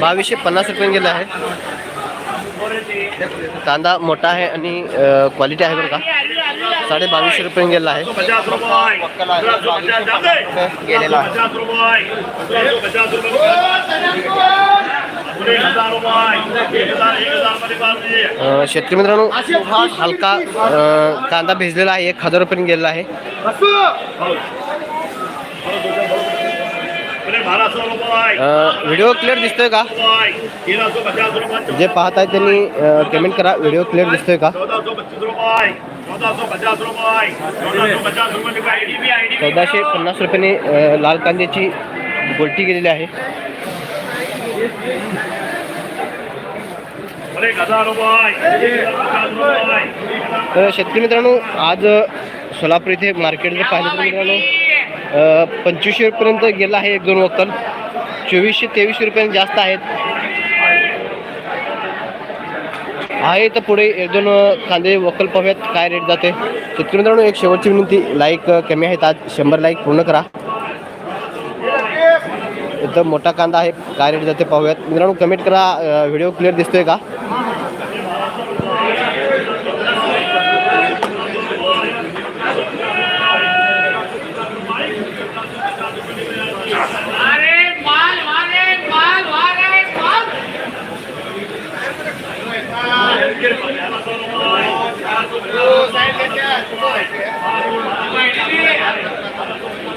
बावीसशे पन्नास रुपये गेला आहे. कांदा मोठा आहे आणि क्वालिटी आहे बरं का. साडे बावीसशे रुपये गेलेला आहे. गेलेला शेतकरी मित्रांनो हलका कांदा भिजलेला आहे. एक हजार रुपये गेलेला आहे. व्हिडिओ क्लिअर दिसतोय का? जे पाहत आहे त्यांनी पेमेंट करा. व्हिडिओ क्लिअर दिसतोय का? चौदाशे पन्नास रुपयाने लाल कांद्याची गोलटी गेलेली आहे. तर शेतकरी मित्रांनो आज सोलापूर इथे मार्केट पाहिलं तर मित्रांनो पंचवीसशे रुपयेपर्यंत गेला आहे एक दोन वक्कल. चोवीसशे तेवीसशे रुपयाने जास्त आहेत. आहे तर पुढे एक दोन कांदे वक्कल पाहूयात काय रेट जाते शेतकरी मित्रांनो एक शेवटची विनंती लाईक कमी आहेत आज शंभर लाईक पूर्ण करा. इथं मोठा कांदा आहे काय रेट जाते पाहूयात. मित्रांनो कमेंट करा व्हिडिओ क्लिअर दिसतोय का अरे माल मारे माल मारे माल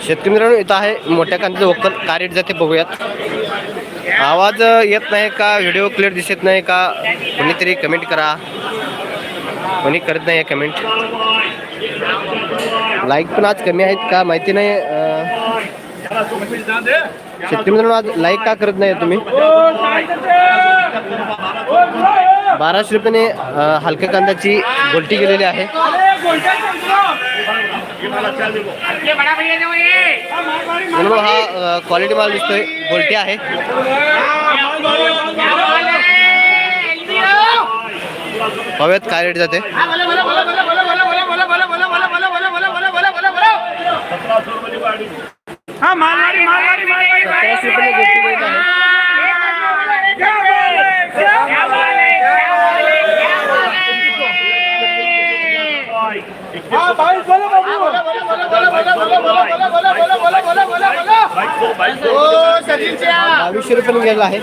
शेतकरी मित्रांनो इथं आहे मोठ्या कांद्याचं वक्कल. का रेट जाते बघूयात. आवाज येत नाही का? व्हिडिओ क्लिअर दिसत नाही का? कोणीतरी कमेंट करा. कोणी करत नाही कमेंट लाईक पण आज कमी आहेत का? माहिती नाही शेतकरी मित्रांनो आज लाईक का करत नाही तुम्ही? बाराशे रुपयाने हलक्या कांद्याची गोलटी गेलेली आहे. हा क्वालिटी माल दिसतोय. गोलटी आहे. है पाहूयात काय रेट जाते? बावीसशे रुपयाने गेला आहे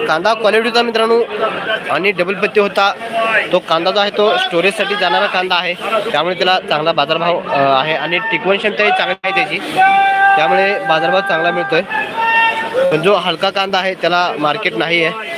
कांदा क्वालिटीचा मित्रांनो आणि डबल पत्ती होता तो कांदा जो आहे तो स्टोरेजसाठी जाणारा कांदा आहे त्यामुळे त्याला चांगला बाजारभाव आहे आणि टिकवण क्षमताही चांगली आहे त्याची त्यामुळे बाजारभाव चांगला मिळतोय पण जो हलका कांदा आहे त्याला मार्केट नाही आहे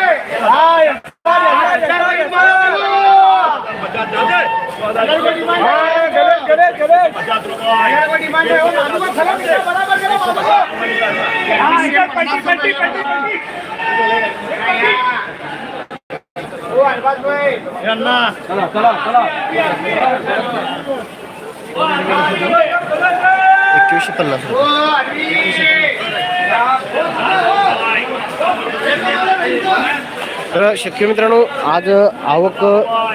यांना. एकवीसशे पन्नास तर शक्य मित्रांनो आज आवक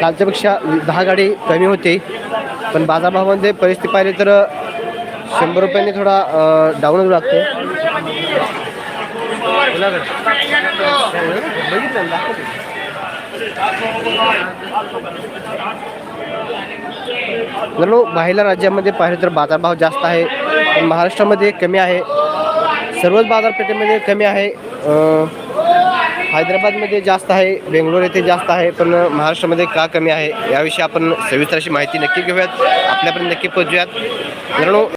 कालच्यापेक्षा दहा गाडी कमी होते. पण बाजारभावामध्ये परिस्थिती पाहिली तर शंभर रुपयांनी थोडा डाऊनच लागते मित्रांनो बाहेरल्या राज्यामध्ये पाहिलं तर बाजारभाव जास्त आहे. पण महाराष्ट्रामध्ये कमी आहे. सर्वच बाजारपेठेमध्ये कमी आहे. हैदराबादमध्ये जास्त आहे बेंगलोर येथे जास्त आहे पण महाराष्ट्रामध्ये का कमी आहे याविषयी आपण सविस्तर अशी माहिती नक्की घेऊयात. आपल्यापर्यंत नक्की पोहोचूयात. मित्रांनो